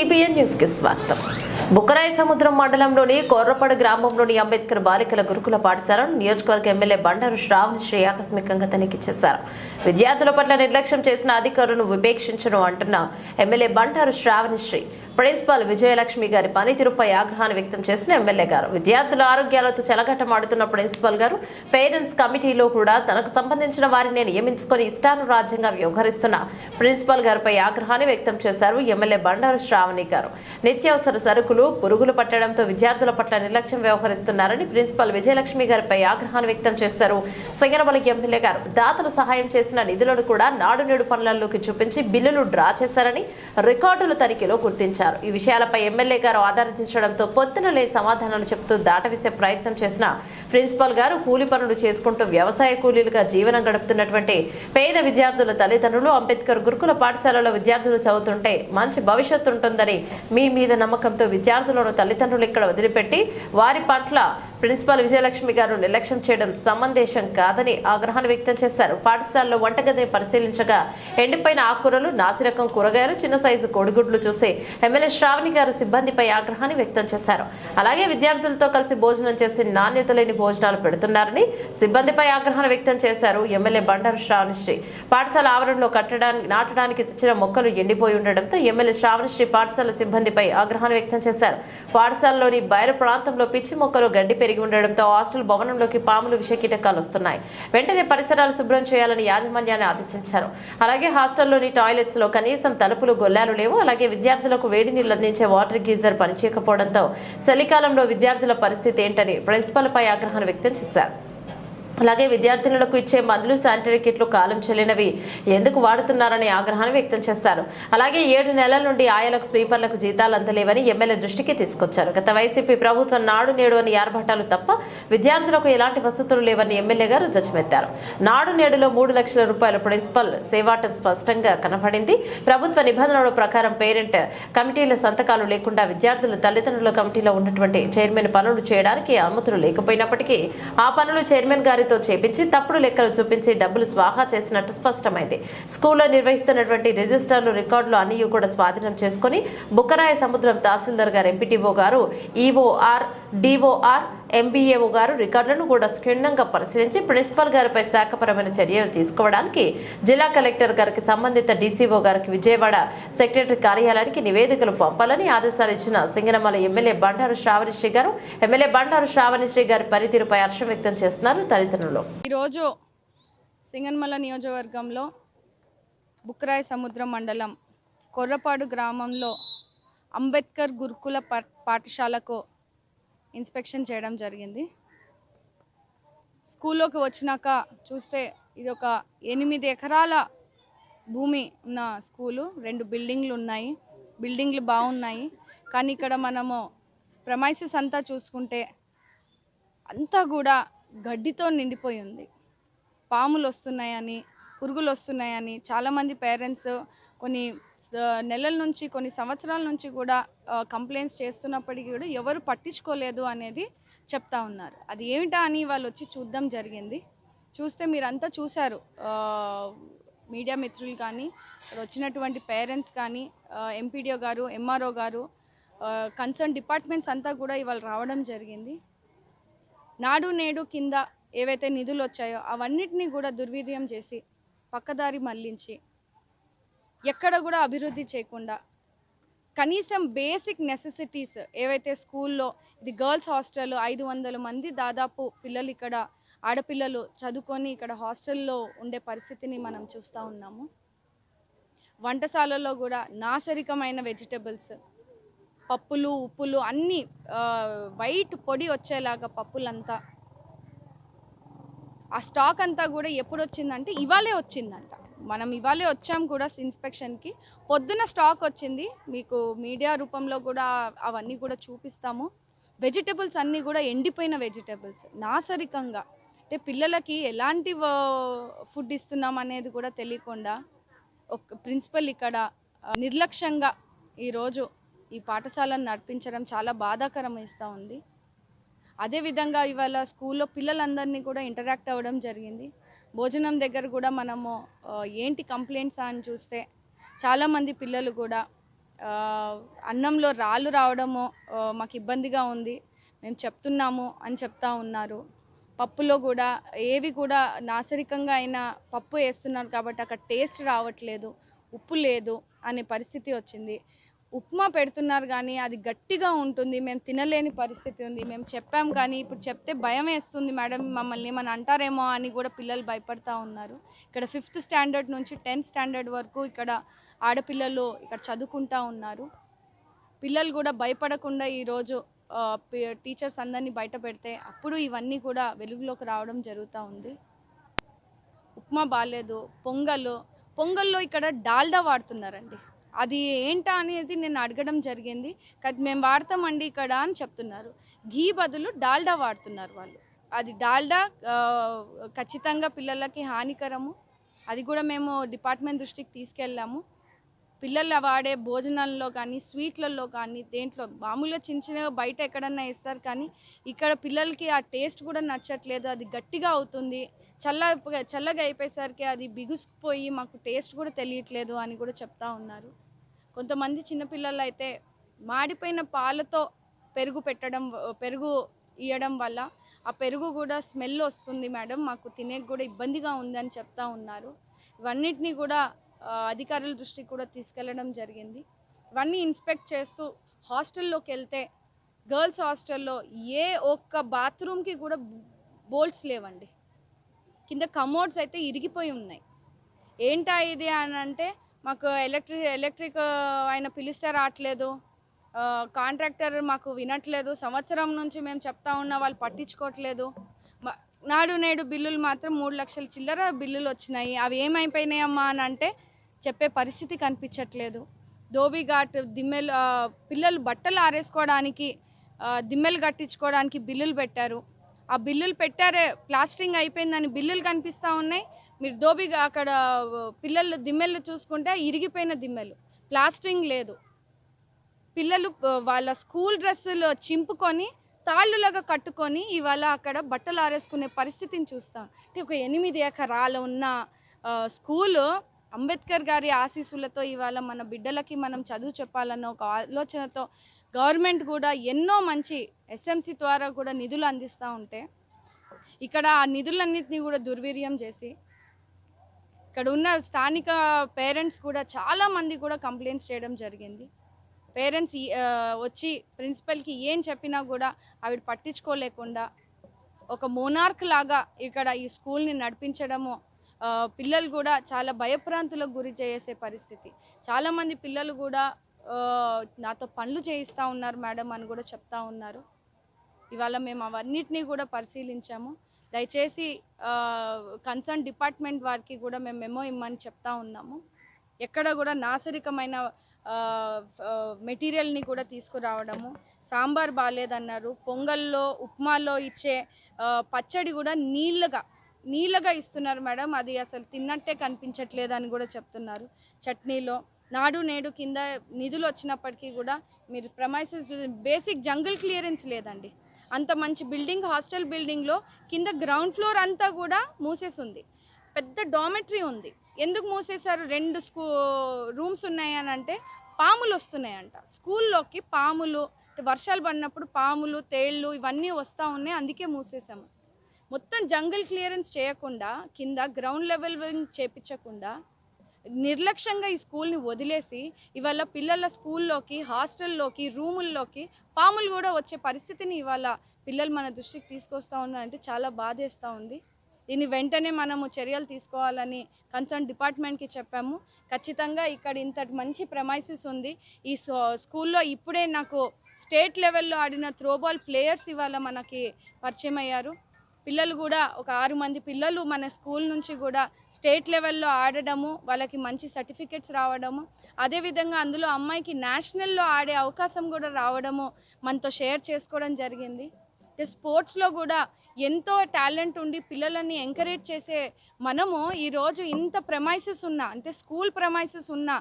TPN న్యూస్కి స్వాగతం. బుక్కరాయి సముద్రం మండలంలోని కోర్రపాడు గ్రామంలోని అంబేద్కర్ బాలికల గురుకుల పాఠశాలను నియోజకవర్గ ఎమ్మెల్యే బండారు శ్రావణ్ శ్రీ ఆకస్మికంగా తనిఖీ చేశారు. విద్యార్థుల పట్ల నిర్లక్ష్యం చేసిన అధికారులను విపేక్షించను అంటున్న ఎమ్మెల్యే బండారు శ్రావణిశ్రీ. ప్రిన్సిపాల్ విజయలక్ష్మి గారి పనితీరుపై ఆగ్రహాన్ని వ్యక్తం చేసిన ఎమ్మెల్యే గారు. విద్యార్థుల ఆరోగ్యాలతో చెలగట్టమాడుతున్న ప్రిన్సిపాల్ గారు పేరెంట్స్ కమిటీలో కూడా తనకు సంబంధించిన వారిని నియమించుకొని ఇష్టానురాజ్యంగా వ్యవహరిస్తున్న ప్రిన్సిపాల్ గారిపై ఆగ్రహాన్ని వ్యక్తం చేశారు ఎమ్మెల్యే బండారు శ్రావణి గారు. నిత్యావసర సరుకులు పురుగులు పట్టడంతో విద్యార్థుల పట్ల నిర్లక్ష్యం వ్యవహరిస్తున్నారని ప్రిన్సిపాల్ విజయలక్ష్మి గారిపై ఆగ్రహాన్ని వ్యక్తం చేశారు. సింగరమల ఎమ్మెల్యే గారు దాతలు సహాయం చేసిన నిధులను కూడా నాడు నేడు పనులలోకి చూపించి బిల్లులు డ్రా చేశారని రికార్డుల తనిఖీలో గుర్తించారు. ఈ విషయాలపై ఎమ్మెల్యే గారు ఆధారించడంతో పొద్దున లేని సమాధానాలు చెబుతూ దాటవేసే ప్రయత్నం చేసిన ప్రిన్సిపాల్ గారు కూలి పనులు చేసుకుంటూ వ్యవసాయ కూలీలుగా జీవనం గడుపుతున్నటువంటి పేద విద్యార్థుల తల్లిదండ్రులు అంబేద్కర్ గురుకుల పాఠశాలలో విద్యార్థులు చదువుతుంటే మంచి భవిష్యత్తు ఉంటుందని మీ మీద నమ్మకంతో విద్యార్థులను తల్లిదండ్రులు ఇక్కడ వదిలిపెట్టి వారి పట్ల ప్రిన్సిపాల్ విజయలక్ష్మి గారు నిర్లక్ష్యం చేయడం సమందేశం కాదని ఆగ్రహాన్ని వ్యక్తం చేశారు. పాఠశాలలో వంటగదిని పరిశీలించగా ఎండిపోయిన ఆకుకూరలు నాసిరకం కూరగాయలు చిన్న సైజు కోడిగుడ్లు చూసి ఎమ్మెల్యే శ్రావణి గారు సిబ్బందిపై ఆగ్రహాన్ని వ్యక్తం చేశారు. అలాగే విద్యార్థులతో కలిసి భోజనం చేసి నాణ్యత లేని భోజనాలు పెడుతున్నారని సిబ్బందిపై ఆగ్రహాన్ని వ్యక్తం చేశారు ఎమ్మెల్యే బండారు శ్రావణిశ్రీ. పాఠశాల ఆవరణలో కట్టడానికి నాటడానికి తెచ్చిన మొక్కలు ఎండిపోయి ఉండడంతో ఎమ్మెల్యే శ్రావణశ్రీ పాఠశాల సిబ్బందిపై ఆగ్రహాన్ని వ్యక్తం చేశారు. పాఠశాలలోని బయలు ప్రాంతంలో పిచ్చి మొక్కలు గడ్డి పెరిగి ఉండడంతో హాస్టల్ భవనంలోకి పాములు విషకీటకాలు వస్తున్నాయి. వెంటనే పరిసరాలు శుభ్రం చేయాలని యాజమాన్యాన్ని ఆదేశించారు. అలాగే హాస్టల్లోని టాయిలెట్స్లో కనీసం తలుపులు గొల్లాలు లేవు. అలాగే విద్యార్థులకు వేడి నీళ్ళు అందించే వాటర్ గీజర్ పనిచేయకపోవడంతో చలికాలంలో విద్యార్థుల పరిస్థితి ఏంటని ప్రిన్సిపల్ పై ఆగ్రహాన్ని వ్యక్తం చేశారు. అలాగే విద్యార్థినులకు ఇచ్చే మందులు శానిటరీ కిట్లు కాలం చెల్లినవి ఎందుకు వాడుతున్నారని ఆగ్రహాన్ని వ్యక్తం చేశారు. అలాగే ఏడు నెలల నుండి ఆయలకు స్వీపర్లకు జీతాలు అందలేవని ఎమ్మెల్యే దృష్టికి తీసుకొచ్చారు. గత వైసీపీ ప్రభుత్వం నాడు నేడు అని ఆర్భటాలు తప్ప విద్యార్థులకు ఎలాంటి వసతులు లేవని ఎమ్మెల్యే గారు ధ్వజమెత్తారు. నాడు నేడులో మూడు లక్షల రూపాయల ప్రిన్సిపల్ సేవాటం స్పష్టంగా కనపడింది. ప్రభుత్వ నిబంధనల ప్రకారం పేరెంట్ కమిటీల సంతకాలు లేకుండా విద్యార్థులు తల్లిదండ్రుల కమిటీలో ఉన్నటువంటి చైర్మన్ పనులు చేయడానికి అనుమతులు లేకపోయినప్పటికీ ఆ పనులు చైర్మన్ గారి గారితో చేపించి తప్పుడు లెక్కలు చూపించి డబ్బులు స్వాహా చేసినట్టు స్పష్టమైంది. స్కూల్లో నిర్వహిస్తున్నటువంటి రిజిస్టర్లు రికార్డులు అన్ని కూడా స్వాధీనం చేసుకుని బుక్కరాయ సముద్రం తహసీల్దార్ గారు ఎంపీటీఓ గారు ఈఓఆర్ డిఓఆర్ ఎంబీఏఓ గారు రికార్డులను కూడా క్షుణ్ణంగా పరిశీలించి ప్రిన్సిపల్ గారిపై శాఖపరమైన చర్యలు తీసుకోవడానికి జిల్లా కలెక్టర్ గారికి సంబంధిత డీసీఓ గారికి విజయవాడ సెక్రటరీ కార్యాలయానికి నివేదికలు పంపాలని ఆదేశాలు ఇచ్చిన సింగనమల ఎమ్మెల్యే బండారు శ్రావణిశ్రీ గారు. ఎమ్మెల్యే బండారు శ్రావణిశ్రీ గారి పనితీరుపై హర్షం వ్యక్తం చేస్తున్నారు తల్లిదండ్రులు ఈరోజు సింగన్మల నియోజకవర్గంలో బుక్రాయ్ సముద్రం మండలం కొర్రపాడు గ్రామంలో అంబేద్కర్ గురుకుల పాఠశాలకు ఇన్స్పెక్షన్ చేయడం జరిగింది. స్కూల్లోకి వచ్చినాక చూస్తే ఇది ఒక ఎనిమిది ఎకరాల భూమి ఉన్న స్కూలు. రెండు బిల్డింగ్లు ఉన్నాయి. బిల్డింగ్లు బాగున్నాయి. కానీ ఇక్కడ మనము ప్రమైసెస్ అంతా చూసుకుంటే అంతా కూడా గడ్డితో నిండిపోయి ఉంది. పాములు వస్తున్నాయని పురుగులు వస్తున్నాయని చాలామంది పేరెంట్స్ కొన్ని నెలల నుంచి కొన్ని సంవత్సరాల నుంచి కూడా కంప్లైంట్స్ చేస్తున్నప్పటికీ కూడా ఎవరు పట్టించుకోలేదు అనేది చెప్తా ఉన్నారు. అది ఏమిటా అని వాళ్ళు వచ్చి చూద్దాం జరిగింది. చూస్తే మీరంతా చూశారు. మీడియా మిత్రులు కానీ వచ్చినటువంటి పేరెంట్స్ కానీ ఎంపీడీఓ గారు ఎంఆర్ఓ గారు కన్సర్న్ డిపార్ట్మెంట్స్ అంతా కూడా ఇవాళ రావడం జరిగింది. నాడు నేడు కింద ఏవైతే నిధులు వచ్చాయో అవన్నిటినీ కూడా దుర్వినియోగం చేసి పక్కదారి మళ్ళించి ఎక్కడ కూడా అభివృద్ధి చేయకుండా. కనీసం బేసిక్ నెసెసిటీస్ ఏవైతే స్కూల్లో ఇది గర్ల్స్ హాస్టల్ ఐదు వందల మంది దాదాపు పిల్లలు ఇక్కడ ఆడపిల్లలు చదువుకొని ఇక్కడ హాస్టల్లో ఉండే పరిస్థితిని మనం చూస్తూ ఉన్నాము. వంటశాలలో కూడా నాసరికమైన వెజిటబుల్స్ పప్పులు ఉప్పులు అన్నీ వైట్ పొడి వచ్చేలాగా పప్పులంతా. ఆ స్టాక్ అంతా కూడా ఎప్పుడు వచ్చిందంటే ఇవాళే వచ్చిందంట. మనం ఇవాళే వచ్చాం కూడా ఇన్స్పెక్షన్కి. పొద్దున స్టాక్ వచ్చింది. మీకు మీడియా రూపంలో కూడా అవన్నీ కూడా చూపిస్తాము. వెజిటబుల్స్ అన్నీ కూడా ఎండిపోయిన వెజిటబుల్స్ నాసరికంగా. అంటే పిల్లలకి ఎలాంటి ఫుడ్ ఇస్తున్నాం అనేది కూడా తెలియకుండా ఒక ప్రిన్సిపల్ ఇక్కడ నిర్లక్ష్యంగా ఈరోజు ఈ పాఠశాలను నడిపించడం చాలా బాధాకరం ఇస్తూ ఉంది. అదేవిధంగా ఇవాళ స్కూల్లో పిల్లలందరినీ కూడా ఇంటరాక్ట్ అవ్వడం జరిగింది. భోజనం దగ్గర కూడా మనము ఏంటి కంప్లైంట్స్ అని చూస్తే చాలామంది పిల్లలు కూడా అన్నంలో రాళ్ళు రావడము మాకు ఇబ్బందిగా ఉంది మేము చెప్తున్నాము అని చెప్తా ఉన్నారు. పప్పులో కూడా ఏవి కూడా నాసరికంగా అయినా పప్పు వేస్తున్నారు కాబట్టి అక్కడ టేస్ట్ రావట్లేదు ఉప్పు లేదు అనే పరిస్థితి వచ్చింది. ఉప్మా పెడుతున్నారు కానీ అది గట్టిగా ఉంటుంది మేము తినలేని పరిస్థితి ఉంది. మేము చెప్పాం కానీ ఇప్పుడు చెప్తే భయం వేస్తుంది మేడం మమ్మల్ని ఏమైనా అంటారేమో అని కూడా పిల్లలు భయపడతా ఉన్నారు. ఇక్కడ ఫిఫ్త్ స్టాండర్డ్ నుంచి టెన్త్ స్టాండర్డ్ వరకు ఇక్కడ ఆడపిల్లలు ఇక్కడ చదువుకుంటా ఉన్నారు. పిల్లలు కూడా భయపడకుండా ఈరోజు టీచర్స్ అందరినీ బయట పెడితే అప్పుడు ఇవన్నీ కూడా వెలుగులోకి రావడం జరుగుతూ ఉంది. ఉప్మా బాగాలేదు పొంగల్ పొంగల్లో ఇక్కడ డాల్డా వాడుతున్నారండి. అది ఏంటా అనేది నేను అడగడం జరిగింది. కానీ మేము వాడతామండి ఇక్కడ అని చెప్తున్నారు. ఘీ బదులు డాల్డా వాడుతున్నారు వాళ్ళు. అది డాల్డా ఖచ్చితంగా పిల్లలకి హానికరము. అది కూడా మేము డిపార్ట్మెంట్ దృష్టికి తీసుకెళ్ళాము. పిల్లలు వాడే భోజనాల్లో కానీ స్వీట్లలో కానీ దేంట్లో మామూలుగా చిన్న చిన్నగా బయట ఎక్కడన్నా ఇస్తారు కానీ ఇక్కడ పిల్లలకి ఆ టేస్ట్ కూడా నచ్చట్లేదు. అది గట్టిగా అవుతుంది. చల్ల చల్లగా అయిపోయేసరికి అది బిగుసుకుపోయి మాకు టేస్ట్ కూడా తెలియట్లేదు అని కూడా చెప్తా ఉన్నారు. కొంతమంది చిన్నపిల్లలు అయితే మాడిపోయిన పాలతో పెరుగు పెట్టడం పెరుగు ఇవ్వడం వల్ల ఆ పెరుగు కూడా స్మెల్ వస్తుంది మేడం. మాకు తినే కూడా ఇబ్బందిగా ఉందని చెప్తా ఉన్నారు. ఇవన్నిటినీ కూడా అధికారుల దృష్టికి కూడా తీసుకెళ్ళడం జరిగింది. ఇవన్నీ ఇన్స్పెక్ట్ చేస్తూ హాస్టల్లోకి వెళ్తే గర్ల్స్ హాస్టల్లో ఏ ఒక్క బాత్రూమ్కి కూడా బోల్ట్స్ లేవండి. కింద కమోడ్స్ అయితే ఇరిగిపోయి ఉన్నాయి. ఏంటా ఇది అని అంటే మాకు ఎలక్ట్రిక్ ఎలక్ట్రిక్ ఆయన పిలిస్తే రావట్లేదు. కాంట్రాక్టర్ మాకు వినట్లేదు. సంవత్సరం నుంచి మేము చెప్తా ఉన్నా వాళ్ళు పట్టించుకోవట్లేదు. నాడు నేడు బిల్లులు మాత్రం మూడు లక్షల చిల్లర బిల్లులు వచ్చినాయి. అవి ఏమైపోయినాయమ్మా అని అంటే చెప్పే పరిస్థితి కనిపించట్లేదు. ధోబీఘాట్ దిమ్మెలు పిల్లలు బట్టలు ఆరేసుకోవడానికి దిమ్మెలు కట్టించుకోవడానికి బిల్లులు పెట్టారు. ఆ బిల్లులు పెట్టారే ప్లాస్టరింగ్ అయిపోయిందని బిల్లులు కనిపిస్తూ ఉన్నాయి. మీరు దోబిగా అక్కడ పిల్లలు దిమ్మెలు చూసుకుంటే ఇరిగిపోయిన దిమ్మెలు. ప్లాస్టరింగ్ లేదు. పిల్లలు వాళ్ళ స్కూల్ డ్రెస్సులు చింపుకొని తాళ్ళులాగా కట్టుకొని ఇవాళ అక్కడ బట్టలు ఆరేసుకునే పరిస్థితిని చూస్తాం. అంటే ఒక ఎనిమిది ఎకరాలు ఉన్న స్కూలు అంబేద్కర్ గారి ఆశీస్సులతో ఇవాళ మన బిడ్డలకి మనం చదువు చెప్పాలన్న ఒక ఆలోచనతో గవర్నమెంట్ కూడా ఎన్నో మంచి ఎస్ఎంసి ద్వారా కూడా నిధులు అందిస్తూ ఉంటే ఇక్కడ ఆ నిధులన్నింటినీ కూడా దుర్వీర్యం చేసి ఇక్కడ ఉన్న స్థానిక పేరెంట్స్ కూడా చాలామంది కూడా కంప్లైంట్స్ చేయడం జరిగింది. పేరెంట్స్ వచ్చి ప్రిన్సిపల్కి ఏం చెప్పినా కూడా ఆవిడ పట్టించుకోలేకుండా ఒక మోనార్క్ లాగా ఇక్కడ ఈ స్కూల్ని నడిపించడము పిల్లలు కూడా చాలా భయప్రాంతులకు గురి చేసే పరిస్థితి. చాలామంది పిల్లలు కూడా నాతో పనులు చేయిస్తూ ఉన్నారు మేడం అని కూడా చెప్తా ఉన్నారు. ఇవాళ మేము అవన్నిటినీ కూడా పరిశీలించాము. దయచేసి కన్సర్న్ డిపార్ట్మెంట్ వారికి కూడా మేము మెమో ఇమ్మని చెప్తా ఉన్నాము. ఎక్కడ కూడా నాసరికమైన మెటీరియల్ని కూడా తీసుకురావడము. సాంబార్ బాగాలేదన్నారు. పొంగల్లో ఉప్మాలో ఇచ్చే పచ్చడి కూడా నీళ్ళగా నీళ్ళగా ఇస్తున్నారు మేడం. అది అసలు తిన్నట్టే కనిపించట్లేదు అని కూడా చెప్తున్నారు. చట్నీలో నాడు నేడు కింద నిధులు వచ్చినప్పటికీ కూడా మీరు ప్రమైసెస్ బేసిక్ జంగిల్ క్లియరెన్స్ లేదండి. అంత మంచి బిల్డింగ్ హాస్టల్ బిల్డింగ్లో కింద గ్రౌండ్ ఫ్లోర్ అంతా కూడా మూసేసి ఉంది పెద్ద డామెటరీ ఉంది. ఎందుకు మూసేశారు? రెండు స్కూ రూమ్స్ ఉన్నాయి అని అంటే పాములు వస్తున్నాయంట. స్కూల్లోకి పాములు వర్షాలు పడినప్పుడు పాములు తేళ్ళు ఇవన్నీ వస్తూ ఉన్నాయి. అందుకే మూసేసాము మొత్తం జంగిల్ క్లియరెన్స్ చేయకుండా కింద గ్రౌండ్ లెవెల్ చేపించకుండా నిర్లక్ష్యంగా ఈ స్కూల్ని వదిలేసి ఇవాళ పిల్లల స్కూల్లోకి హాస్టల్లోకి రూముల్లోకి పాములు కూడా వచ్చే పరిస్థితిని ఇవాళ పిల్లలు మన దృష్టికి తీసుకొస్తా ఉన్నారంటే చాలా బాధేస్తూ ఉంది. దీన్ని వెంటనే మనము చర్యలు తీసుకోవాలని కన్సర్న్ డిపార్ట్మెంట్కి చెప్పాము. ఖచ్చితంగా ఇక్కడ ఇంతటి మంచి ప్రమైసెస్ ఉంది. ఈ స్కూల్లో ఇప్పుడే నాకు స్టేట్ లెవెల్లో ఆడిన త్రోబాల్ ప్లేయర్స్ ఇవాళ మనకి పరిచయం అయ్యారు. పిల్లలు కూడా ఒక ఆరు మంది పిల్లలు మన స్కూల్ నుంచి కూడా స్టేట్ లెవెల్లో ఆడడము వాళ్ళకి మంచి సర్టిఫికెట్స్ రావడము అదేవిధంగా అందులో అమ్మాయికి నేషనల్లో ఆడే అవకాశం కూడా రావడము మనతో షేర్ చేసుకోవడం జరిగింది. స్పోర్ట్స్లో కూడా ఎంతో టాలెంట్ ఉండి పిల్లలని ఎంకరేజ్ చేసే మనము ఈరోజు ఇంత ప్రమైసెస్ ఉన్నా అంటే స్కూల్ ప్రమైసెస్ ఉన్నా